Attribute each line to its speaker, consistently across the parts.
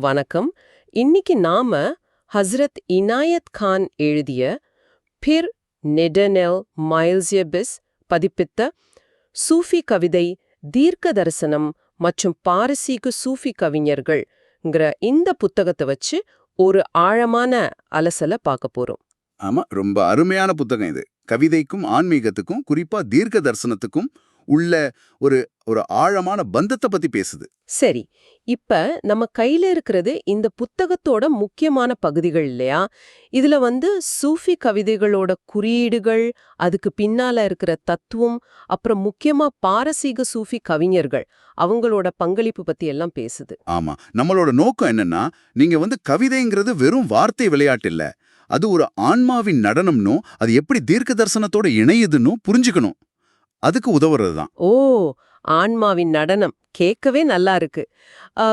Speaker 1: வணக்கம். இன்னைக்கு நாம ஹஸ்ரத் இனாயத் கான் எழுதிய பிர் நெடனெல் மைல்ஸியபிஸ் பதிப்பித்த சூஃபி கவிதை தீர்க்க தரிசனம் மற்றும் பாரசீக சூஃபி கவிஞர்கள்ங்கிற இந்த புத்தகத்தை வச்சு ஒரு ஆழமான அலசலை பார்க்க போறோம்.
Speaker 2: ஆமா ரொம்ப அருமையான புத்தகம் இது. கவிதைக்கும் ஆன்மீகத்துக்கும் குறிப்பா தீர்க்க தரிசனத்துக்கும் உள்ள ஒரு ஒரு ஆழமான பந்தத்தை பத்தி பேசுது.
Speaker 1: சரி. இப்ப நம்ம கையில இருக்கிறது இந்த புத்தகத்தோட முக்கியமான பகுதிகள் இல்லையா? இதுல வந்து சூஃபி கவிதைகளோட குறியீடுகள் அதுக்கு பின்னால இருக்கிற தத்துவம் அப்புறம் முக்கியமா பாரசீக சூஃபி கவிஞர்கள் அவங்களோட பங்களிப்பு பத்தி எல்லாம் பேசுது.
Speaker 2: ஆமா. நம்மளோட நோக்கம் என்னன்னா நீங்க வந்து கவிதைங்கிறது வெறும் வார்த்தை விளையாட்டு இல்ல. அது ஒரு ஆன்மாவின் நடனம்னும் அது எப்படி தீர்க்க தரிசனத்தோட இணையுதுன்னு புரிஞ்சுக்கணும். அதுக்கு உதவுறது தான்
Speaker 1: ஓ ஆன்மாவின் நடனம். கேட்கவே நல்லா இருக்கு.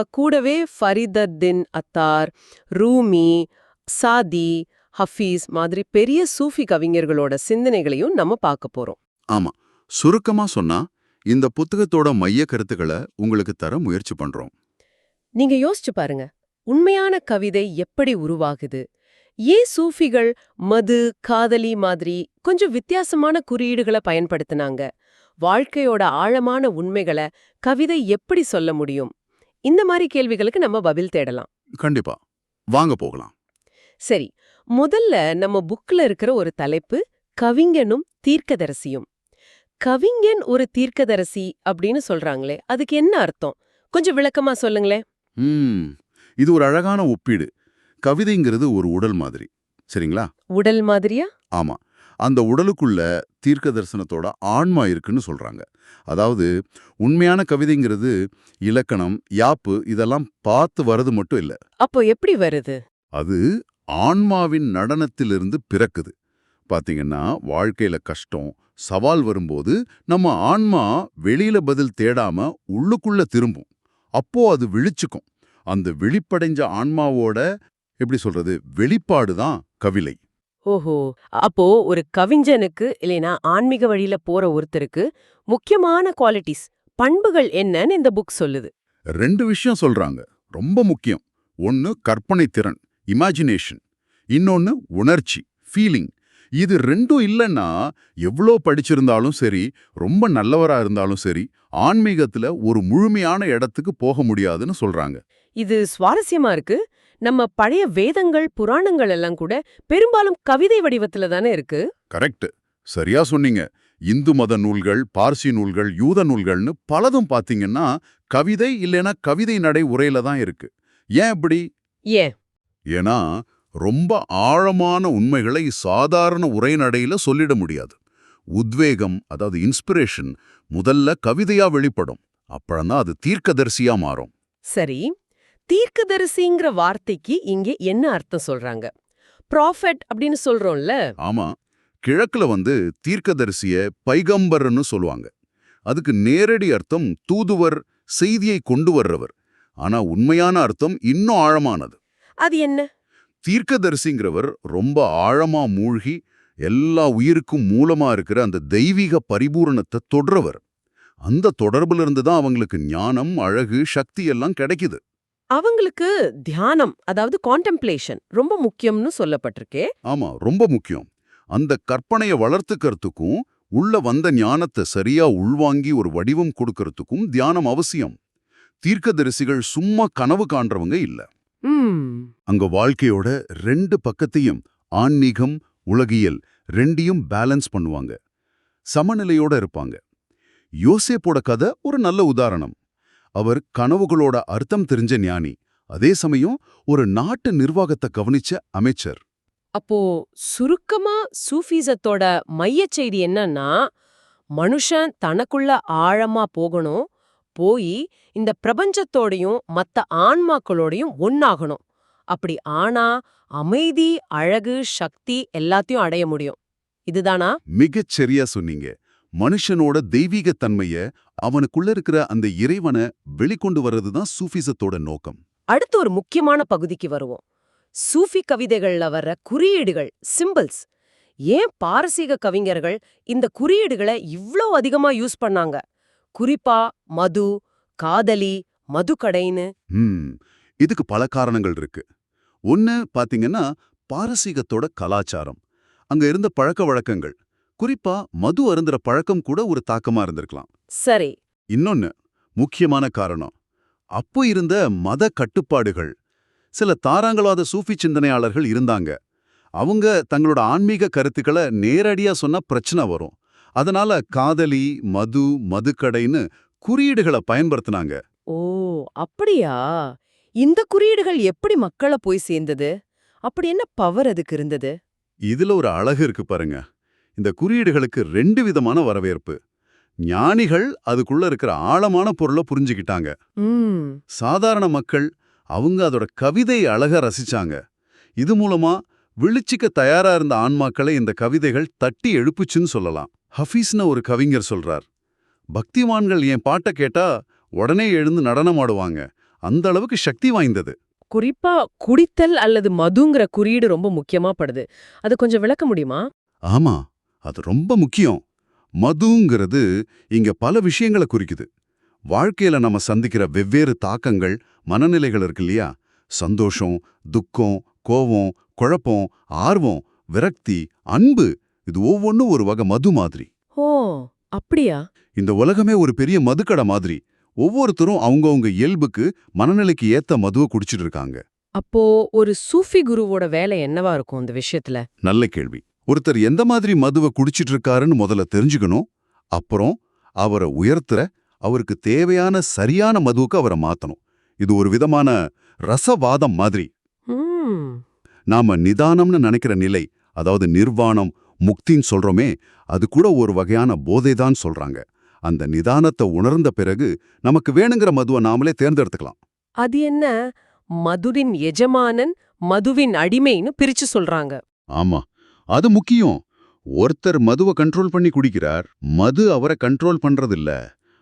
Speaker 1: கூடவே ஃபரிதத்தின் அத்தார் ரூமி சாதி ஹஃபீஸ் மாதிரி பெரிய சூஃபி கவிஞர்களோட சிந்தனைகளையும் நம்ம பார்க்க போறோம்.
Speaker 2: ஆமா. சுருக்கமா சொன்னா இந்த புத்தகத்தோட மைய கருத்துக்களை உங்களுக்கு தர முயற்சி பண்றோம்.
Speaker 1: நீங்க யோசிச்சு பாருங்க. உண்மையான கவிதை எப்படி உருவாகுது? ஏன் சூஃபிகள் மது காதலி மாதிரி கொஞ்சம் வித்தியாசமான குறியீடுகளை பயன்படுத்தினாங்க? வாழ்க்கையோட ஆழமான உண்மைகளை கவிதை எப்படி சொல்ல முடியும்? இந்த மாதிரி கேள்விகளுக்கு நம்ம பதில் தேடலாம்.
Speaker 2: கண்டிப்பா. வாங்க போகலாம்.
Speaker 1: சரி முதல்ல நம்ம புக்ல இருக்கிற ஒரு தலைப்பு கவிஞனும் தீர்க்கதரிசியும். கவிஞன் ஒரு தீர்க்கதரிசி அப்படின்னு சொல்றாங்களே அதுக்கு என்ன அர்த்தம்? கொஞ்சம் விளக்கமா சொல்லுங்களேன்.
Speaker 2: இது ஒரு அழகான ஒப்பீடு. கவிதைங்கிறது ஒரு உடல் மாதிரி. சரிங்களா?
Speaker 1: உடல் மாதிரியா?
Speaker 2: ஆமா. அந்த உடலுக்குள்ள தீர்க்க தரிசனத்தோட ஆன்மா இருக்குன்னு சொல்றாங்க. அதாவது உண்மையான கவிதைங்கிறது இலக்கணம் யாப்பு இதெல்லாம் பார்த்து வரது மட்டும் இல்ல.
Speaker 1: அப்போ எப்படி வருது?
Speaker 2: அது ஆன்மாவின் நடனத்திலிருந்து பிறக்குது. பாத்தீங்கன்னா வாழ்க்கையில கஷ்டம் சவால் வரும்போது நம்ம ஆன்மா வெளியில பதில் தேடாம உள்ளுக்குள்ள திரும்பும். அப்போ அது விழிச்சுக்கும். அந்த விழிப்படைஞ்ச ஆன்மாவோட எப்படி சொல்றது வெளிப்பாடு தான் கவிலை.
Speaker 1: ஓஹோ. அப்போ ஒரு கவிஞனுக்கு இல்லைனா ஆன்மீக வழியில போற ஒருத்தருக்கு முக்கியமான குவாலிட்டிஸ் பண்புகள் என்னன்னு இந்த புக் சொல்லுது.
Speaker 2: ரெண்டு விஷயம் சொல்றாங்க. ரொம்ப முக்கியம். ஒன்னு கற்பனை திறன் இமேஜினேஷன் இன்னொன்னு உணர்ச்சி ஃபீலிங் இது ரெண்டும் இல்லைன்னா எவ்வளோ படிச்சிருந்தாலும் சரி ரொம்ப நல்லவரா இருந்தாலும் சரி ஆன்மீகத்துல ஒரு முழுமையான இடத்துக்கு போக முடியாதுன்னு சொல்றாங்க.
Speaker 1: இது சுவாரஸ்யமா இருக்கு. நம்ம பழைய வேதங்கள் புராணங்கள் எல்லாம் கூட பெரும்பாலும் கவிதை வடிவத்துல தானே இருக்கு?
Speaker 2: கரெக்ட் சரியா சொன்னீங்க. இந்து மத நூல்கள் பார்சி நூல்கள் யூத நூல்கள்னு பலதும் பாத்தீங்கன்னா கவிதை இல்லைன்னா கவிதை நடை உரையில தான் இருக்கு. ஏன் இப்படி?
Speaker 1: ஏன்?
Speaker 2: ஏன்னா ரொம்ப ஆழமான உண்மைகளை சாதாரண உரைநடையில சொல்லிட முடியாது. உத்வேகம் அதாவது இன்ஸ்பிரேஷன் முதல்ல கவிதையா வெளிப்படும். அப்புறம்தான் அது தீர்க்கதரிசியா மாறும்.
Speaker 1: சரி. தீர்க்கதரிசிங்கிற வார்த்தைக்கு இங்கே என்ன அர்த்தம் சொல்றாங்க? ப்ராஃபெட் அப்படின்னு சொல்றோம்ல.
Speaker 2: ஆமா. கிழக்குல வந்து தீர்க்கதரிசிய பைகம்பர்னு சொல்லுவாங்க. அதுக்கு நேரடி அர்த்தம் தூதுவர் செய்தியை கொண்டு வர்றவர். ஆனா உண்மையான அர்த்தம் இன்னும் ஆழமானது.
Speaker 1: அது என்ன?
Speaker 2: தீர்க்கதரிசிங்கிறவர் ரொம்ப ஆழமா மூழ்கி எல்லா உயிருக்கும் மூலமா இருக்கிற அந்த தெய்வீக பரிபூரணத்தை தொடர்றவர் அந்த தொடர்புல இருந்து தான் அவங்களுக்கு ஞானம் அழகு சக்தி எல்லாம் கிடைக்குது.
Speaker 1: அவங்களுக்கு தியானம் அதாவது கான்டெம்ப்ளேஷன் ரொம்ப முக்கியம்னு சொல்லப்பட்டிருக்கே.
Speaker 2: ஆமா ரொம்ப முக்கியம். அந்த கற்பனையை வளர்த்துக்கிறதுக்கும் உள்ள வந்த ஞானத்தை சரியா உள்வாங்கி ஒரு வடிவம் கொடுக்கறதுக்கும் தியானம் அவசியம். தீர்க்கதரிசிகள் சும்மா கனவு காண்றவங்க இல்ல.
Speaker 1: ம்.
Speaker 2: அங்க வாழ்க்கையோட ரெண்டு பக்கத்தையும் ஆன்மீகம் உலகியல் ரெண்டையும் பேலன்ஸ் பண்ணுவாங்க. சமநிலையோட இருப்பாங்க. யோசேப்போட கதை ஒரு நல்ல உதாரணம். அவர் கனவுகளோட அர்த்தம் தெரிஞ்ச ஞானி. அதே சமயம் ஒரு நாட்டு நிர்வாகத்தை கவனிச்ச அமைச்சர்.
Speaker 1: அப்போ சுருக்கமா சூஃபிசத்தோட மையச் செய்தி என்னன்னா மனுஷன் தனக்குள்ள ஆழமா போகணும் போய் இந்த பிரபஞ்சத்தோடையும் மத்த ஆன்மாக்களோடையும் ஒன்னாகணும் அப்படி ஆனா அமைதி அழகு சக்தி எல்லாத்தையும் அடைய முடியும். இதுதானா?
Speaker 2: மிகச் சரியா சொன்னீங்க. மனுஷனோட தெய்வீக தன்மைய அவனுக்குள்ள இருக்கிற அந்த இறைவனை வெளிக்கொண்டு வர்றதுதான் சூஃபிசத்தோட நோக்கம்.
Speaker 1: அடுத்து ஒரு முக்கியமான பகுதிக்கு வருவோம். சூஃபி கவிதைகள்ல வர்ற குறியீடுகள் சிம்பிள்ஸ் ஏன் பாரசீக கவிஞர்கள் இந்த குறியீடுகளை இவ்ளோ அதிகமா யூஸ் பண்ணாங்க? குறிப்பா மது காதலி மதுக்கடைன்னு.
Speaker 2: இதுக்கு பல காரணங்கள் இருக்கு. ஒன்னு பாத்தீங்கன்னா பாரசீகத்தோட கலாச்சாரம். அங்க இருந்த பழக்க வழக்கங்கள். குறிப்பா மது அருந்துற பழக்கம் கூட ஒரு தாக்கமா இருந்திருக்கலாம்.
Speaker 1: சரி.
Speaker 2: இன்னொன்னு முக்கியமான காரணம். அப்போ இருந்த மத கட்டுப்பாடுகள். சில தாராங்களாத சூஃபி சிந்தனையாளர்கள் இருந்தாங்க. அவங்க தங்களோட ஆன்மீக கருத்துக்களை நேரடியா சொன்னா பிரச்சனை வரும். அதனால காதலி மது மதுக்கடைன்னு குறியீடுகளை பயன்படுத்தினாங்க.
Speaker 1: ஓ அப்படியா? இந்த குறியீடுகள் எப்படி மக்களை போய் சேர்ந்தது? அப்படி என்ன பவர் அதுக்கு இருந்தது?
Speaker 2: இதுல ஒரு அழகு இருக்கு பாருங்க. இந்த குறியீடுகளுக்கு ரெண்டு விதமான வரவேற்பு. ஞானிகள் அதுக்குள்ள இருக்கிற ஆழமான பொருளை புரிஞ்சுக்கிட்டாங்க. சாதாரண மக்கள் அவங்க அதோட கவிதை அழக ரசிச்சாங்க. இது மூலமா விழிச்சிக்க தயாரா இருந்த ஆன்மாக்களை இந்த கவிதைகள் தட்டி எழுப்புச்சுன்னு சொல்லலாம். ஹஃபீஸ்னு ஒரு கவிஞர் சொல்றார் பக்திமான்கள் என் பாட்டை கேட்டா உடனே எழுந்து நடனமாடுவாங்க அந்த அளவுக்கு சக்தி வாய்ந்தது.
Speaker 1: குறிப்பா குடித்தல் அல்லது மதுங்கிற குறியீடு ரொம்ப முக்கியமா படுது. அது கொஞ்சம் விளக்க முடியுமா?
Speaker 2: ஆமா. அது ரொம்ப முக்கியம். மதுங்கிறது இங்க பல விஷயங்களை குறிக்குது. வாழ்க்கையில நம்ம சந்திக்கிற வெவ்வேறு தாக்கங்கள் மனநிலைகள் இருக்கு இல்லையா? சந்தோஷம் துக்கம் கோவம் குழப்பம் ஆர்வம் விரக்தி அன்பு இது ஒவ்வொன்றும் ஒரு வகை மது மாதிரி.
Speaker 1: ஓ அப்படியா?
Speaker 2: இந்த உலகமே ஒரு பெரிய மதுக்கடை மாதிரி. ஒவ்வொருத்தரும் அவங்கவங்க இயல்புக்கு மனநிலைக்கு ஏத்த மதுவை குடிச்சிட்டு இருக்காங்க.
Speaker 1: அப்போ ஒரு சூஃபி குருவோட வேலை என்னவா இருக்கும் இந்த விஷயத்துல?
Speaker 2: நல்ல கேள்வி. ஒருத்தர் எந்த மாதிரி மதுவை குடிச்சிட்டு இருக்காருன்னு முதல்ல தெரிஞ்சுக்கணும். அப்புறம் அவரை உயர்த்துற அவருக்கு தேவையான சரியான மதுவுக்கு அவரை மாத்தணும். இது ஒரு விதமான ரசவாதம் மாதிரி. நாம நிதானம்னு நினைக்கிற நிலை அதாவது நிர்வாணம் முக்தின்னு சொல்றோமே அது கூட ஒரு வகையான போதைதான் சொல்றாங்க. அந்த நிதானத்தை உணர்ந்த பிறகு நமக்கு வேணுங்கிற மதுவை நாமளே தேர்ந்தெடுத்துக்கலாம்.
Speaker 1: அது என்ன? மதுவின் எஜமானன் மதுவின் அடிமைன்னு பிரிச்சு சொல்றாங்க.
Speaker 2: ஆமா. அது முக்கியம். ஒருத்தர் மதுவை கண்ட்ரோல் பண்ணி குடிக்கிறார். மது அவரை கண்ட்ரோல் பண்றதில்ல.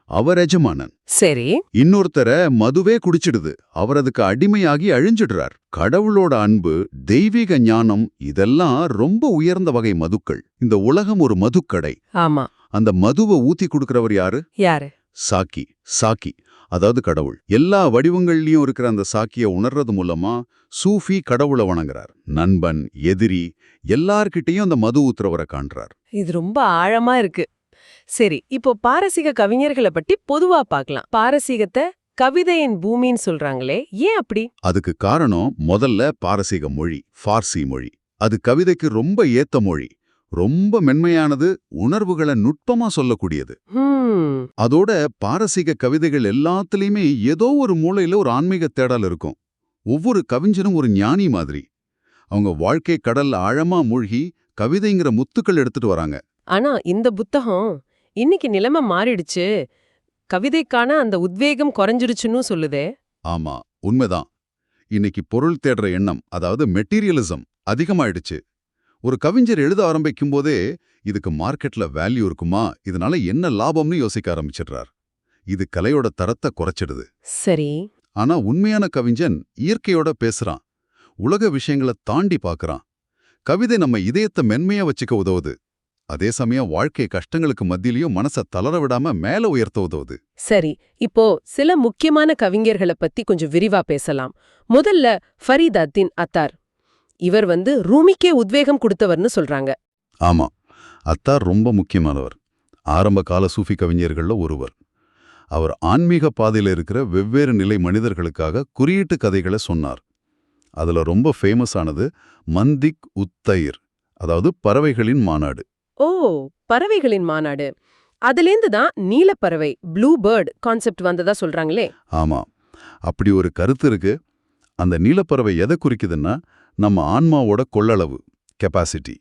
Speaker 2: அவர் எஜமானன்.
Speaker 1: சரி.
Speaker 2: இன்னொருத்தரை மதுவே குடிச்சிடுது. அவர் அதுக்கு அடிமையாகி அழிஞ்சிடுறார். கடவுளோட அன்பு தெய்வீக ஞானம் இதெல்லாம் ரொம்ப உயர்ந்த வகை மதுக்கள். இந்த உலகம் ஒரு மதுக்கடை.
Speaker 1: ஆமா.
Speaker 2: அந்த மதுவை ஊத்தி கொடுக்கறவர் யாரு?
Speaker 1: யாரு?
Speaker 2: சாக்கி. சாக்கி. அதாவது கடவுள். எல்லா வடிவங்கள்லயும் இருக்கிற அந்த சாக்கிய உணர்றது மூலமா சூஃபி கடவுளை வணங்குறார். நண்பன் எதிரி எல்லார்கிட்டயும் அந்த மது ஊத்துறவரை காண்றார்.
Speaker 1: இது ரொம்ப ஆழமா இருக்கு. சரி இப்போ பாரசீக கவிஞர்களை பத்தி பொதுவா பார்க்கலாம். பாரசீகத்தை கவிதையின் பூமின்னு சொல்றாங்களே ஏன் அப்படி?
Speaker 2: அதுக்கு காரணம் முதல்ல பாரசீக மொழி ஃபார்சி மொழி. அது கவிதைக்கு ரொம்ப ஏத்த மொழி. ரொம்ப மென்மையானது உணர்வுகளை நுட்பமா சொல்லக்கூடியது. அதோட பாரசீக கவிதைகள் எல்லாத்துலயுமே ஏதோ ஒரு மூலையில ஒரு ஆன்மீக தேடல் இருக்கும். ஒவ்வொரு கவிஞனும் ஒரு ஞானி மாதிரி. அவங்க வாழ்க்கை கடல்ல ஆழமா மூழ்கி கவிதைங்கிற முத்துக்கள் எடுத்துட்டு வராங்க.
Speaker 1: ஆனா இந்த புத்தகம் இன்னைக்கு நிலைமை மாறிடுச்சு. கவிதைக்கான அந்த உத்வேகம் குறைஞ்சிருச்சுன்னு சொல்லுதே.
Speaker 2: ஆமா உண்மைதான். இன்னைக்கு பொருள் தேடுற எண்ணம் அதாவது மெட்டீரியலிசம் அதிகமாயிடுச்சு. ஒரு கவிஞர் எழுத ஆரம்பிக்கும் போதே இதுக்கு மார்க்கெட்ல வேல்யூ இருக்குமா? இதனால என்ன லாபம்னு யோசிக்க ஆரம்பிச்சிடுறார். இது கலையோட தரத்தை குறைச்சிடுது.
Speaker 1: சரி.
Speaker 2: ஆனா உண்மையான கவிஞன் இயற்கையோட பேசுறான். உலக விஷயங்களை தாண்டி பார்க்கறான். கவிதை நம்ம இதயத்தை மென்மையா வச்சுக்க உதவுது. அதே சமயம் வாழ்க்கை கஷ்டங்களுக்கு மத்தியிலயும் மனசை தளர விடாம மேல உயர்த்த உதவுது.
Speaker 1: சரி இப்போ சில முக்கியமான கவிஞர்களை பத்தி கொஞ்சம் விரிவா பேசலாம். முதல்ல ஃபரீத் அத்தின் அத்தார். இவர் வந்து ரூமிக்கே உத்வேகம் கொடுத்தவர்னு சொல்றாங்க.
Speaker 2: ஆமா. அத்தார் ரொம்ப முக்கியமானவர். ஆரம்ப கால சூஃபி கவிஞர்கள்ல ஒருவர். அவர் ஆன்மீக பாதையில இருக்கிற வெவ்வேறு நிலை மனிதர்களுக்காக குறியீட்டு கதைகளை சொன்னார். அதுல ரொம்ப ஃபேமஸ் ஆனது மந்திக் உத்தயிர் அதாவது பறவைகளின் மாநாடு.
Speaker 1: ஓ பறவைகளின் மாநாடு. அதுலேந்து தான் நீலப்பறவை ப்ளூ பேர்ட் கான்செப்ட் வந்ததா சொல்றாங்களே.
Speaker 2: ஆமா. அப்படி ஒரு கருத்து இருக்கு. அந்த நீலப்பறவை எதை குறிக்குதுன்னா நம்ம ஆன்மாவோட கொள்ளளவு கெப்பாசிட்டி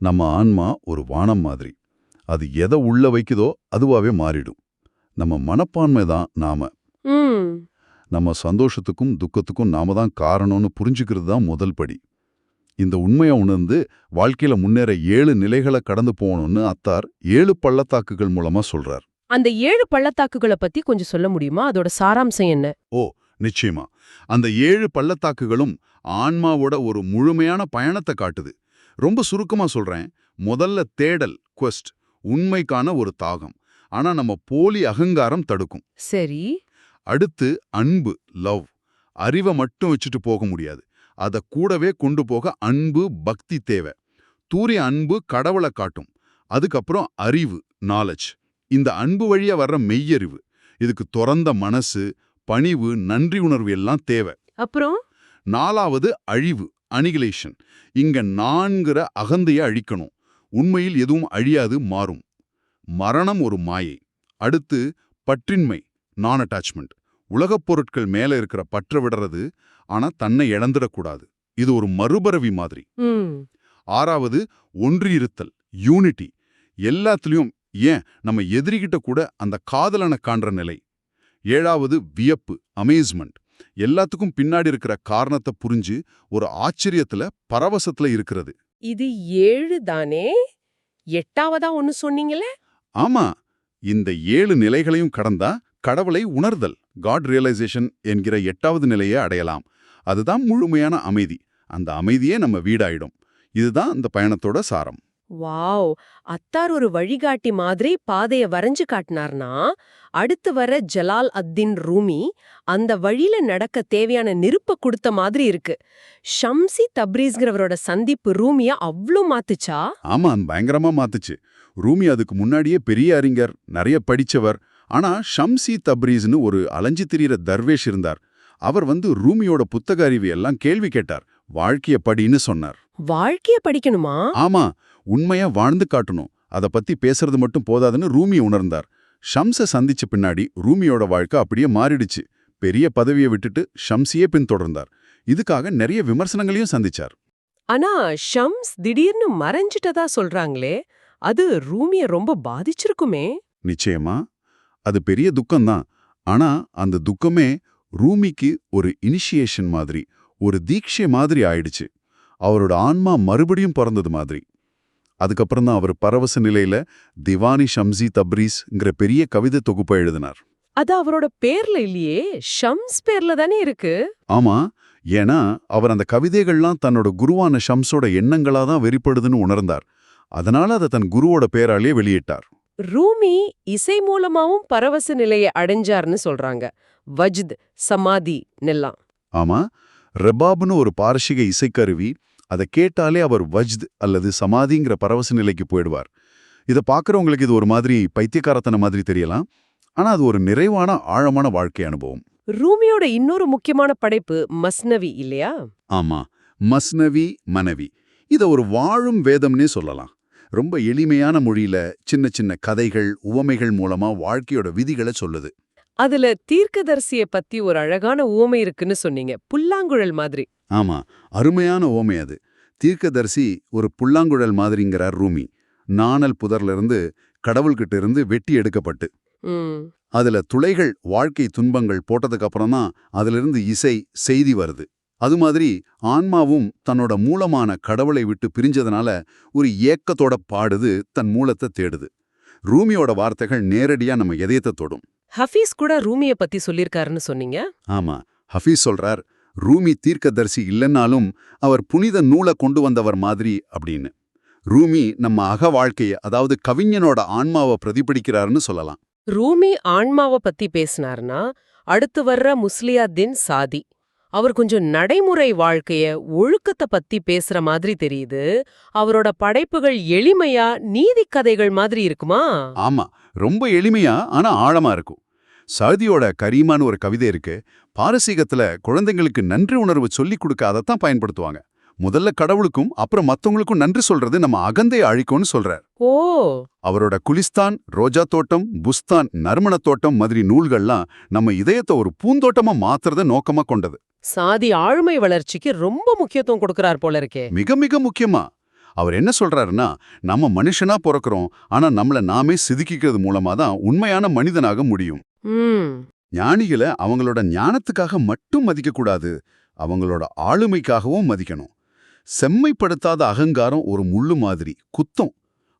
Speaker 2: நம்ம ஆன்மா ஒரு வானம் மாதிரி. அது எதை உள்ள வைக்குதோ அதுவாவே மாறிடும். நம்ம மனப்பான்மை தான் நாம. நம்ம சந்தோஷத்துக்கும் துக்கத்துக்கும் நாம தான் காரணம்னு புரிஞ்சுக்கிறது தான் முதல் படி. இந்த உண்மையை உணர்ந்து வாழ்க்கையில முன்னேற ஏழு நிலைகளை கடந்து போகணும்னு அத்தார் ஏழு பள்ளத்தாக்குகள் மூலமா சொல்றார்.
Speaker 1: அந்த ஏழு பள்ளத்தாக்குகளை பத்தி கொஞ்சம் சொல்ல முடியுமா? அதோட சாராம்சம் என்ன?
Speaker 2: நிச்சயமா. அந்த ஏழு பள்ளத்தாக்குகளும் ஆன்மாவோட ஒரு முழுமையான பயணத்தை காட்டுது. ரொம்ப சுருக்கமா சொல்றேன். முதல்ல தேடல் quest உண்மைக்கான ஒரு தாகம். ஆனா நம்ம போலி அகங்காரம் தடுக்கும்.
Speaker 1: சரி.
Speaker 2: அடுத்து அன்பு லவ் அறிவை மட்டும் வச்சுட்டு போக முடியாது. அத கூடவே கொண்டு போக அன்பு பக்தி தேவை. தூரிய அன்பு கடவுளை காட்டும். அதுக்கப்புறம் அறிவு நாலேஜ் இந்த அன்பு வழியா வர்ற மெய்யறிவு. இதுக்கு துறந்த மனசு பணிவு நன்றி உணர்வு எல்லாம் தேவை.
Speaker 1: அப்புறம்?
Speaker 2: நாலாவது அழிவு அனிகிலேஷன் இங்க நான்கிற அகந்தைய அழிக்கணும். உண்மையில் எதுவும் அழியாது மாறும். மரணம் ஒரு மாயை. அடுத்து பற்றின்மை நான் அட்டாச்மெண்ட் உலகப் பொருட்கள் மேல இருக்கிற பற்ற விடுறது ஆனா தன்னை இழந்துடக்கூடாது. இது ஒரு மறுபறவி மாதிரி. ஆறாவது ஒன்றியிருத்தல் யூனிட்டி எல்லாத்துலயும் ஏன் நம்ம எதிரிகிட்ட கூட அந்த காதலனை காண்ற நிலை. ஏழாவது வியப்பு அமேஸ்மெண்ட் எல்லாத்துக்கும் பின்னாடி இருக்கிற காரணத்தை புரிஞ்சு ஒரு ஆச்சரியத்துல பரவசத்துல இருக்கிறது.
Speaker 1: இது ஏழு தானே? எட்டாவதா ஒன்னு சொன்னீங்களே?
Speaker 2: ஆமா. இந்த ஏழு நிலைகளையும் கடந்தா கடவுளை உணர்தல் காட் ரியலைசேஷன் என்கிற எட்டாவது நிலையை அடையலாம். அதுதான் முழுமையான அமைதி. அந்த அமைதியே நம்ம வீடாயிடும். இதுதான் அந்த பயணத்தோட சாரம்.
Speaker 1: வாவ்! அத்தார் ஒரு வழிகாட்டி மாதிரி பாதைய வரைஞ்சு காட்டினார்னா அடுத்து வர ஜலால் அத்தின் ரூமி அந்த வழியில நடக்க தேவையான நெருப்ப கொடுத்த மாதிரி இருக்கு. ஷம்சி தப்ரீஸ்ங்கிறவரோட சந்திப்பு ரூமிய அவ்ளோ மாத்துச்சா?
Speaker 2: ஆமா பயங்கரமா மாத்துச்சு. ரூமி அதுக்கு முன்னாடியே பெரிய அறிஞர் நிறைய படிச்சவர். ஆனா ஷம்சி தப்ரீஸ்னு ஒரு அலைஞ்சு திரியிற தர்வேஷ் இருந்தார். அவர் வந்து ரூமியோட புத்தக அறிவு எல்லாம் கேள்வி கேட்டார். வாழ்க்கைய படின்னு சொன்னார்.
Speaker 1: வாழ்க்கைய படிக்கணுமா?
Speaker 2: ஆமா உண்மையா வாழ்ந்து காட்டணும். அத பத்தி பேசுறது மட்டும் போதாதுன்னு ரூமி உணர்ந்தார். ஷம்ஸ சந்திச்ச பின்னாடி ரூமியோட வாழ்க்கை அப்படியே மாறிடுச்சு. பெரிய பதவியை விட்டுட்டு ஷம்ஸியே பின்தொடர்ந்தார். இதுக்காக நிறைய விமர்சனங்களையும் சந்திச்சார்.
Speaker 1: ஆனா ஷம்ஸ் திடீர்னு மறைஞ்சிட்டதா சொல்றாங்களே அது ரூமிய ரொம்ப பாதிச்சிருக்குமே.
Speaker 2: நிச்சயமா. அது பெரிய துக்கம்தான். ஆனா அந்த துக்கமே ரூமிக்கு ஒரு இனிஷியேஷன் மாதிரி ஒரு தீட்சை மாதிரி ஆயிடுச்சு. அவரோட ஆன்மா மறுபடியும் பிறந்தது மாதிரி. அதுக்கப்புறம் தான் அவர் பரவச நிலையில திவானி ஷம்சி தப்ரீஸ்ங்கிற பெரிய கவிதை தொகுப்பை எழுதினார்.
Speaker 1: அது அவரோட பேர்ல இல்லையே ஷம்ஸ் பேர்ல தானே இருக்கு?
Speaker 2: ஆமா ஏன்னா அவர் அந்த கவிதைகள்லாம் தன்னோட குருவான ஷம்ஸோட எண்ணங்களா தான் வெளிப்படுதுன்னு உணர்ந்தார். அதனால அதை தன் குருவோட பேராலே வெளியிட்டார்.
Speaker 1: ரூமி இசை மூலமாவும் பரவச நிலையை அடைஞ்சார்னு சொல்றாங்க. வஜ்த் சமாதி நெல்லாம்.
Speaker 2: ஆமா ரெபாப்னு ஒரு பாரசீக இசைக்கருவி அதை கேட்டாலே அவர் வஜ்த் அல்லது சமாதிங்கிற பரவச நிலைக்கு போயிடுவார். இதை பார்க்கறவங்களுக்கு இது ஒரு மாதிரி பைத்தியக்காரத்தன மாதிரி தெரியலாம். ஆனா அது ஒரு நிறைவான ஆழமான வாழ்க்கை அனுபவம்.
Speaker 1: ரூமியோட இன்னொரு முக்கியமான படைப்பு மஸ்னவி இல்லையா?
Speaker 2: ஆமா. மஸ்னவி மனைவி. இத ஒரு வாழும் வேதம்னே சொல்லலாம். ரொம்ப எளிமையான மொழியில சின்ன சின்ன கதைகள் உவமைகள் மூலமா வாழ்க்கையோட விதிகளை சொல்லுது.
Speaker 1: அதுல தீர்க்கதரிசிய பத்தி ஒரு அழகான உவமை இருக்குன்னு சொன்னீங்க. புல்லாங்குழல் மாதிரி.
Speaker 2: ஆமா அருமையான ஓமை அது. தீர்க்கதரிசி ஒரு புல்லாங்குழல் மாதிரிங்கிறார் ரூமி. நாணல் புதர்ல இருந்து கடவுள்கிட்ட இருந்து வெட்டி எடுக்கப்பட்டு. அதுல துளைகள் வாழ்க்கை துன்பங்கள் போட்டதுக்கு அப்புறம் தான் அதிலிருந்து இசை செய்தி வருது. அது மாதிரி ஆன்மாவும் தன்னோட மூலமான கடவுளை விட்டு பிரிஞ்சதுனால ஒரு ஏக்கத்தோட பாடுது தன் மூலத்தை தேடுது. ரூமியோட வார்த்தைகள் நேரடியா நம்ம இதயத்தை தொடும்.
Speaker 1: ஹஃபீஸ் கூட ரூமிய பத்தி சொல்லிருக்காருன்னு சொன்னீங்க?
Speaker 2: ஆமா ஹஃபீஸ் சொல்றார் ரூமி தீர்க்கதரிசி இல்லைன்னாலும் அவர் புனித நூலை கொண்டு வந்தவர் மாதிரி அப்படின்னு. ரூமி நம்ம அக வாழ்க்கைய அதாவது கவிஞனோட ஆன்மாவை பிரதிபலிக்கிறாருன்னு சொல்லலாம்.
Speaker 1: ரூமி ஆன்மாவ பத்தி பேசினார்னா அடுத்து வர்ற முஸ்லியாத்தின் சாதி. அவர் கொஞ்சம் நடைமுறை வாழ்க்கைய ஒழுக்கத்தை பத்தி பேசுற மாதிரி தெரியுது. அவரோட படைப்புகள் எளிமையா நீதி கதைகள் மாதிரி இருக்குமா?
Speaker 2: ஆமா ரொம்ப எளிமையா ஆனா ஆழமா இருக்கும். சவுதியோட கரீமான்னு ஒரு கவிதை இருக்கு. பாரசீகத்துல குழந்தைங்களுக்கு நன்றி உணர்வு சொல்லிக் கொடுக்க அதைத்தான் பயன்படுத்துவாங்க. முதல்ல கடவுளுக்கும் அப்புறம் மத்தவங்களுக்கும் நன்றி சொல்றது நம்ம அகந்தை அழிக்கும்னு சொல்றார்.
Speaker 1: ஓ!
Speaker 2: அவரோட குலிஸ்தான் ரோஜா தோட்டம் புஸ்தான் நறுமண தோட்டம் மாதிரி நூல்கள்லாம் நம்ம இதயத்தை ஒரு பூந்தோட்டமா மாத்துறத நோக்கமா கொண்டது.
Speaker 1: சாதி ஆளுமை வளர்ச்சிக்கு ரொம்ப முக்கியத்துவம் கொடுக்கறார் போல இருக்கே.
Speaker 2: மிக மிக முக்கியமா. அவர் என்ன சொல்றாருன்னா நம்ம மனுஷனா பிறக்கிறோம் ஆனா நம்மள நாமே சிதுக்கிக்கிறது மூலமா தான் உண்மையான மனிதனாக முடியும். ஞானிகளை அவங்களோட ஞானத்துக்காக மட்டும் மதிக்கக்கூடாது அவங்களோட ஆளுமைக்காகவும் மதிக்கணும். செம்மைப்படுத்தாத அகங்காரம் ஒரு முள்ளு மாதிரி குத்தம்.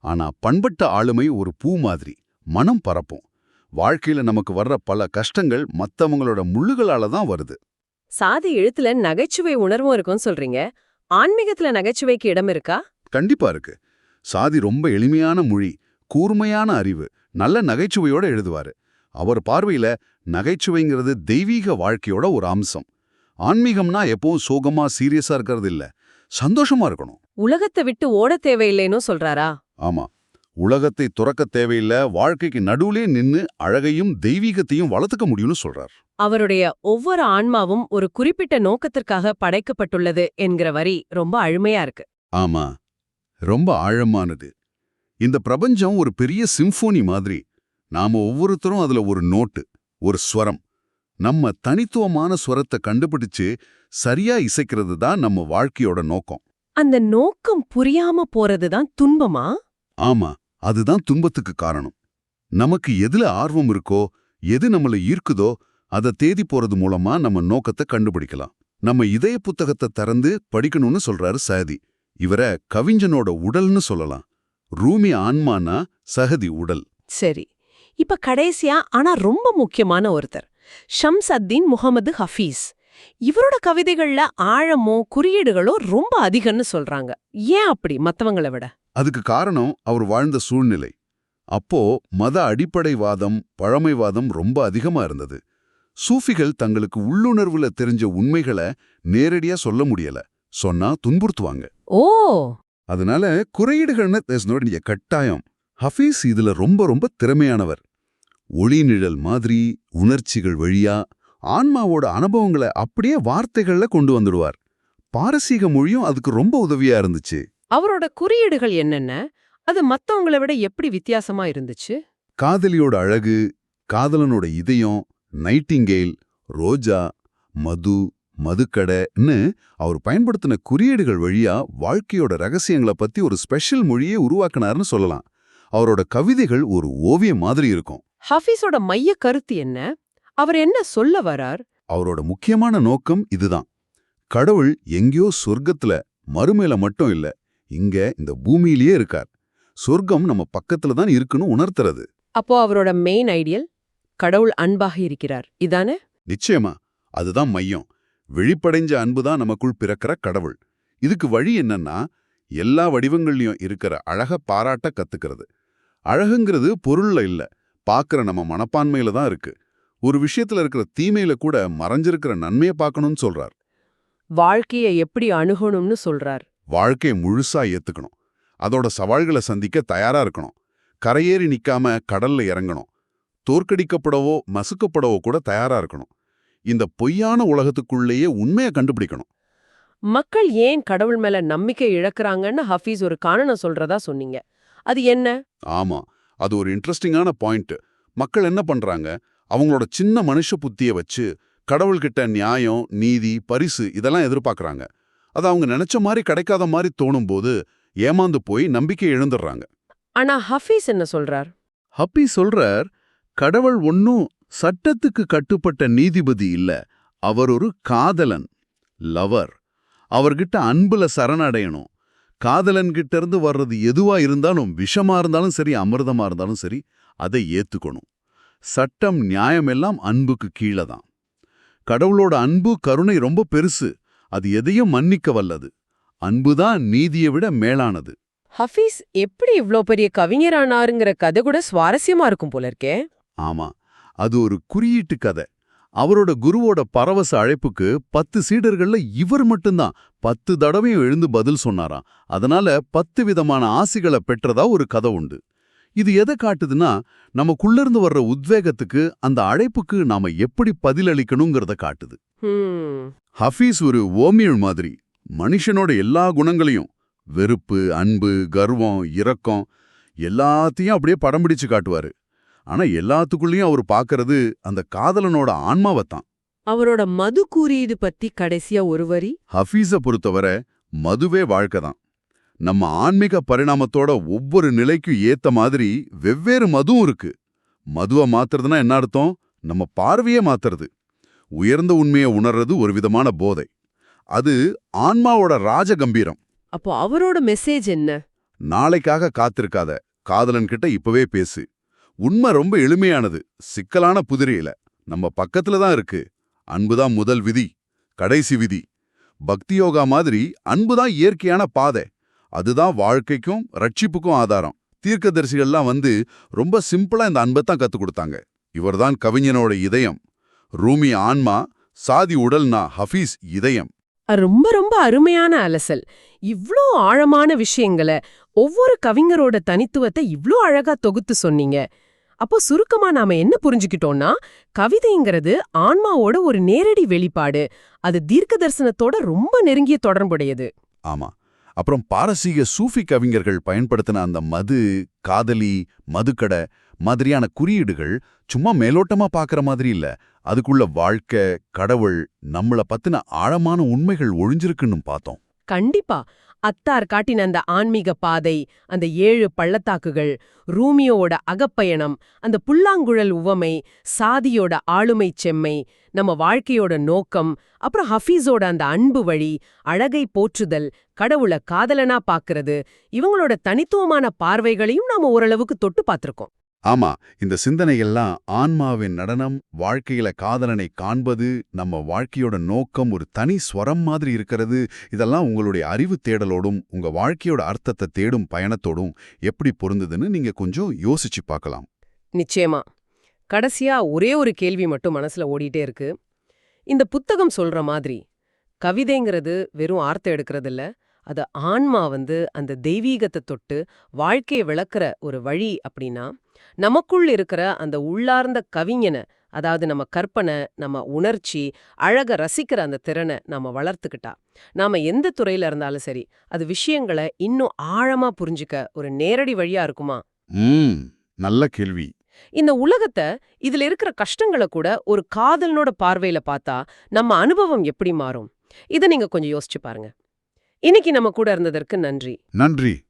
Speaker 2: ஆனா பண்பட்ட ஆளுமை ஒரு பூ மாதிரி மனம் பரப்பும். வாழ்க்கையில நமக்கு வர்ற பல கஷ்டங்கள் மத்தவங்களோட முள்ளுகளால தான் வருது.
Speaker 1: சாதி எழுத்துல நகைச்சுவை உணர்வும் இருக்கும்னு சொல்றீங்க. ஆன்மீகத்துல நகைச்சுவைக்கு இடம் இருக்கா?
Speaker 2: கண்டிப்பா இருக்கு. சாதி ரொம்ப எளிமையான மொழி கூர்மையான அறிவு நல்ல நகைச்சுவையோட எழுதுவாரு. அவர் பார்வையில நகைச்சுவைங்கிறது தெய்வீக வாழ்க்கையோட ஒரு அம்சம். ஆன்மீகம்னா எப்பவும் சோகமா சீரியஸா இருக்கிறது இல்ல சந்தோஷமா இருக்கணும்.
Speaker 1: உலகத்தை விட்டு ஓட தேவையில்லைன்னு சொல்றாரா?
Speaker 2: ஆமா. உலகத்தை துறக்க தேவையில்ல வாழ்க்கைக்கு நடுவுலே நின்னு அழகையும் தெய்வீகத்தையும் வளர்த்துக்க முடியும்னு சொல்றார்.
Speaker 1: அவருடைய ஒவ்வொரு ஆன்மாவும் ஒரு குறிப்பிட்ட நோக்கத்திற்காக படைக்கப்பட்டுள்ளது என்கிற வரி ரொம்ப அழுமையா இருக்கு.
Speaker 2: ஆமா. ரொம்ப ஆழமானது. இந்த பிரபஞ்சம் ஒரு பெரிய சிம்ஃபோனி மாதிரி. நாம ஒவ்வொருத்தரும் அதுல ஒரு நோட்டு ஒரு ஸ்வரம். நம்ம தனித்துவமான ஸ்வரத்தை கண்டுபிடிச்சு சரியா இசைக்கிறது தான் நம்ம வாழ்க்கையோட நோக்கம்.
Speaker 1: அந்த நோக்கம் புரியாம போறதுதான் துன்பமா?
Speaker 2: ஆமா அதுதான் துன்பத்துக்கு காரணம். நமக்கு எதுல ஆர்வம் இருக்கோ எது நம்மள ஈர்க்குதோ அதை தேடி போறது மூலமா நம்ம நோக்கத்தை கண்டுபிடிக்கலாம். நம்ம இதய புத்தகத்தை திறந்து படிக்கணும்னு சொல்றாரு சஹதி இவரை கவிஞனோட உடல்னு சொல்லலாம். ரூமி ஆன்மானா சஹதி உடல்.
Speaker 1: சரி. இப்ப கடைசியா ஆனா ரொம்ப முக்கியமான ஒருத்தர். ஷம்ஸ் அத்தீன் முகமது ஹஃபீஸ். இவரோட கவிதைகள்ல ஆழமோ குறியீடுகளோ ரொம்ப அதிகம்னு சொல்றாங்க. ஏன் அப்படி? மத்தவங்கள விட.
Speaker 2: அதுக்கு காரணம் அவர் வாழ்ந்த சூழ்நிலை. அப்போ மத அடிப்படைவாதம் பழமைவாதம் ரொம்ப அதிகமா இருந்தது. சூஃபிகள் தங்களுக்கு உள்ளுணர்வுல தெரிஞ்ச உண்மைகளை நேரடியா சொல்ல முடியல. சொன்னா துன்புறுத்துவாங்க.
Speaker 1: ஓ!
Speaker 2: அதனால குறியீடுகள்னு. கட்டாயம். ஹஃபீஸ் இதுல ரொம்ப ரொம்ப திறமையானவர். ஒளி நிழல் மாதிரி உணர்ச்சிகள் வழியா ஆன்மாவோட அனுபவங்களை அப்படியே வார்த்தைகள்ல கொண்டு வந்துடுவார். பாரசீக மொழியும் அதுக்கு ரொம்ப உதவியா இருந்துச்சு.
Speaker 1: அவரோட குறியீடுகள் என்னென்ன? அது மத்தவங்கள விட எப்படி வித்தியாசமா இருந்துச்சு?
Speaker 2: காதலியோட அழகு காதலனோட இதயம் நைட்டிங்கேல் ரோஜா மது மதுக்கடைன்னு அவர் பயன்படுத்தின குறியீடுகள் வழியா வாழ்க்கையோட ரகசியங்களை பத்தி ஒரு ஸ்பெஷல் மொழியே உருவாக்குனாருன்னு சொல்லலாம். அவரோட கவிதைகள் ஒரு ஓவியம் மாதிரி இருக்கும்.
Speaker 1: ஹஃபீஸோட மைய கருத்து என்ன? அவர் என்ன சொல்ல வரார்?
Speaker 2: அவரோட முக்கியமான நோக்கம் இதுதான். கடவுள் எங்கேயோ சொர்க்கத்துல மறுமையில மட்டும் இல்ல இங்க இந்த பூமியிலேயே இருக்கார். சொர்க்கம் நம்ம பக்கத்துல தான் இருக்குன்னு உணர்த்துறது.
Speaker 1: அப்போ அவரோட மெயின் ஐடியல் கடவுள் அன்பாக இருக்கிறார். இதானே?
Speaker 2: நிச்சயமா அதுதான் மையம். விழிப்படைஞ்ச அன்புதான் நமக்குள் பிறக்கிற கடவுள். இதுக்கு வழி என்னன்னா எல்லா வடிவங்கள்லயும் இருக்கிற அழக பாராட்ட கத்துக்கிறது. அழகுங்கிறது பொருள்ல இல்ல பாக்குற நம்ம மனப்பான்மையில தான் இருக்கு. ஒரு விஷயத்துல இருக்கிற தீமையில கூட மறைஞ்சிருக்கிற நன்மையை பார்க்கணும்னு சொல்றார்.
Speaker 1: வாழ்க்கையை எப்படி அணுகணும்னு சொல்றார்.
Speaker 2: வாழ்க்கையை முழுசா ஏத்துக்கணும். அதோட சவால்களை சந்திக்க தயாரா இருக்கணும். கரையேறி நிக்காம கடல்ல இறங்கணும். தோற்கடிக்கப்படவோ மசுக்கப்படவோ கூட தயாரா இருக்கணும். இந்த பொய்யான உலகத்துக்குள்ளேயே உண்மையை கண்டுபிடிக்கணும்.
Speaker 1: மக்கள் ஏன் கடவுள் மேல நம்பிக்கை இழக்கறாங்கன்னு ஹஃபீஸ் ஒரு காரணம் சொல்றதா சொன்னீங்க. அது என்ன?
Speaker 2: ஆமா. அது ஒரு இன்ட்ரெஸ்டிங்கான பாயிண்ட் மக்கள் என்ன பண்றாங்க? அவங்களோட சின்ன மனுஷ புத்திய வச்சு கடவுள்கிட்ட நியாயம் நீதி பரிசு இதெல்லாம் எதிர்பார்க்கறாங்க. அது அவங்க நினைச்ச மாதிரி கிடைக்காத மாதிரி தோணும் போது ஏமாந்து போய் நம்பிக்கை இழந்துடுறாங்க
Speaker 1: ஆனா ஹஃபீஸ் என்ன சொல்றார்?
Speaker 2: ஹப்பி சொல்றார் கடவுள் ஒன்னும் சட்டத்துக்கு கட்டுப்பட்ட நீதிபதி இல்ல. அவர் ஒரு காதலன் லவர் அவர்கிட்ட அன்புல சரணடையணும். காதலன்கிட்ட இருந்து வர்றது எதுவா இருந்தாலும் விஷமா இருந்தாலும் சரி அமிர்தமா இருந்தாலும் சரி அதை ஏத்துக்கணும். சட்டம் நியாயம் எல்லாம் அன்புக்கு கீழே தான். கடவுளோட அன்பு கருணை ரொம்ப பெருசு. அது எதையும் மன்னிக்க வல்லது. அன்புதான் நீதியை விட மேலானது.
Speaker 1: ஹஃபீஸ் எப்படி இவ்ளோ பெரிய கவிஞரானாருங்கிற கதை கூட சுவாரஸ்யமா இருக்கும் போல இருக்கே.
Speaker 2: ஆமா. அது ஒரு குறியீட்டு கதை. அவரோட குருவோட பரவச அழைப்புக்கு பத்து சீடர்கள்ல இவர் மட்டும்தான். பத்து தடவையும் எழுந்து பதில் சொன்னாராம். அதனால பத்து விதமான ஆசிகளை பெற்றதா ஒரு கதை உண்டு. இது எதை காட்டுதுன்னா நமக்குள்ளிருந்து வர்ற உத்வேகத்துக்கு அந்த அழைப்புக்கு நாம எப்படி பதிலளிக்கணுங்கிறத காட்டுது. ஹஃபீஸ் ஒரு ஓமியல் மாதிரி. மனுஷனோட எல்லா குணங்களையும் வெறுப்பு அன்பு கர்வம் இரக்கம் எல்லாத்தையும் அப்படியே படம் பிடிச்சு காட்டுவாரு. ஆனா எல்லாத்துக்குள்ளேயும் அவர் பார்க்கறது அந்த காதலனோட ஆன்மாவைத்தான்
Speaker 1: அவரோட மது கூறியது பத்தி கடைசியா ஒரு வரி?
Speaker 2: ஹஃபீஸ பொறுத்தவரை மதுவே வாழ்க்கை தான். நம்ம ஆன்மீக பரிணாமத்தோட ஒவ்வொரு நிலைக்கும் ஏத்த மாதிரி வெவ்வேறு மதுவும் இருக்கு. மதுவை மாத்துறதுன்னா என்ன அர்த்தம்? நம்ம பார்வையே மாத்துறது. உயர்ந்த உண்மையை உணர்றது ஒரு விதமான போதை. அது ஆன்மாவோட ராஜகம்பீரம்.
Speaker 1: அப்போ அவரோட மெசேஜ் என்ன?
Speaker 2: நாளைக்காக காத்திருக்காத காதலன் கிட்ட இப்பவே பேசு. உண்மை ரொம்ப எளிமையானது. சிக்கலான புதிரையில நம்ம பக்கத்துல தான் இருக்கு. அன்புதான் முதல் விதி. கடைசி விதி. பக்தி யோகா மாதிரி அன்புதான் இயற்கையான பாதை. அதுதான் வாழ்க்கைக்கும் ரட்சிப்புக்கும் ஆதாரம். தீர்க்கதரிசிகள்லாம் வந்து ரொம்ப சிம்பிளா இந்த அன்பை தான் கத்துக் கொடுத்தாங்க. இவர்தான் கவிஞனோட இதயம். ரூமி ஆன்மா சாதி உடல்னா ஹஃபீஸ் இதயம்.
Speaker 1: ரொம்ப ரொம்ப அருமையான அலசல். இவ்ளோ ஆழமான விஷயங்களை ஒவ்வொரு கவிஞரோட தனித்துவத்தை இவ்ளோ அழகா தொகுத்து சொன்னீங்க. அப்போ சுருக்கமா நாம என்ன புரிஞ்சுக்கிட்டோம்னா கவிதைங்கிறது ஆன்மாவோட ஒரு நேரடி வெளிப்பாடு. அது தீர்க்க தரிசனத்தோட ரொம்ப நெருங்கிய தொடர்புடையது.
Speaker 2: ஆமா. அப்புறம் பாரசீக சூஃபி கவிஞர்கள் பயன்படுத்தின அந்த மது காதலி மதுக்கடை மாதிரியான குறியீடுகள் சும்மா மேலோட்டமா பார்க்கற மாதிரி இல்ல. அதுக்குள்ள வாழ்க்கை கடவுள் நம்மள பத்தின ஆழமான உண்மைகள் ஒழிஞ்சிருக்குன்னு பார்த்தோம்.
Speaker 1: கண்டிப்பா. அத்தார் காட்டின அந்த ஆன்மீக பாதை அந்த ஏழு பள்ளத்தாக்குகள் ரூமியோவோட அகப்பயணம் அந்த புல்லாங்குழல் உவமை சாதியோட ஆளுமை செம்மை நம்ம வாழ்க்கையோட நோக்கம் அப்புறம் ஹஃபீஸோட அந்த அன்பு வழி அழகை போற்றுதல் கடவுள காதலனா பாக்குறது இவங்களோட தனித்துவமான பார்வைகளையும் நாம ஓரளவுக்கு தொட்டு பார்த்திருக்கோம்.
Speaker 2: ஆமா இந்த சிந்தனையெல்லாம் ஆன்மாவின் நடனம் வாழ்க்கையில காதலனை காண்பது நம்ம வாழ்க்கையோட நோக்கம் ஒரு தனி ஸ்வரம் மாதிரி இருக்கிறது இதெல்லாம் உங்களுடைய அறிவு தேடலோடும் உங்க வாழ்க்கையோட அர்த்தத்தை தேடும் பயணத்தோடும் எப்படி பொருந்துதுன்னு நீங்க கொஞ்சம் யோசிச்சு பார்க்கலாம்.
Speaker 1: நிச்சயமா. கடைசியா ஒரே ஒரு கேள்வி மட்டும் மனசுல ஓடிட்டே இருக்கு. இந்த புத்தகம் சொல்ற மாதிரி கவிதைங்கிறது வெறும் ஆர்த்தம் எடுக்கிறது இல்ல அது ஆன்மா வந்து அந்த தெய்வீகத்தை தொட்டு வாழ்க்கையை விளக்குற ஒரு வழி அப்படின்னா நமக்குள் இருக்கிற அந்த உள்ளார்ந்த கவிஞனை அதாவது நம்ம கற்பனை நம்ம உணர்ச்சி அழக ரசிக்கிற அந்த திறனை நாம வளர்த்துக்கிட்டா நாம எந்த துறையில இருந்தாலும் சரி அது விஷயங்களை இன்னும் ஆழமா புரிஞ்சுக்க ஒரு நேரடி வழியா இருக்குமா?
Speaker 2: ம் நல்ல கேள்வி.
Speaker 1: இந்த உலகத்தை இதுல இருக்கிற கஷ்டங்களை கூட ஒரு காதலனோட பார்வையில பார்த்தா நம்ம அனுபவம் எப்படி மாறும்? இதை நீங்க கொஞ்சம் யோசிச்சு பாருங்க. இன்னைக்கு நம்ம கூட இருந்ததற்கு நன்றி.
Speaker 2: நன்றி.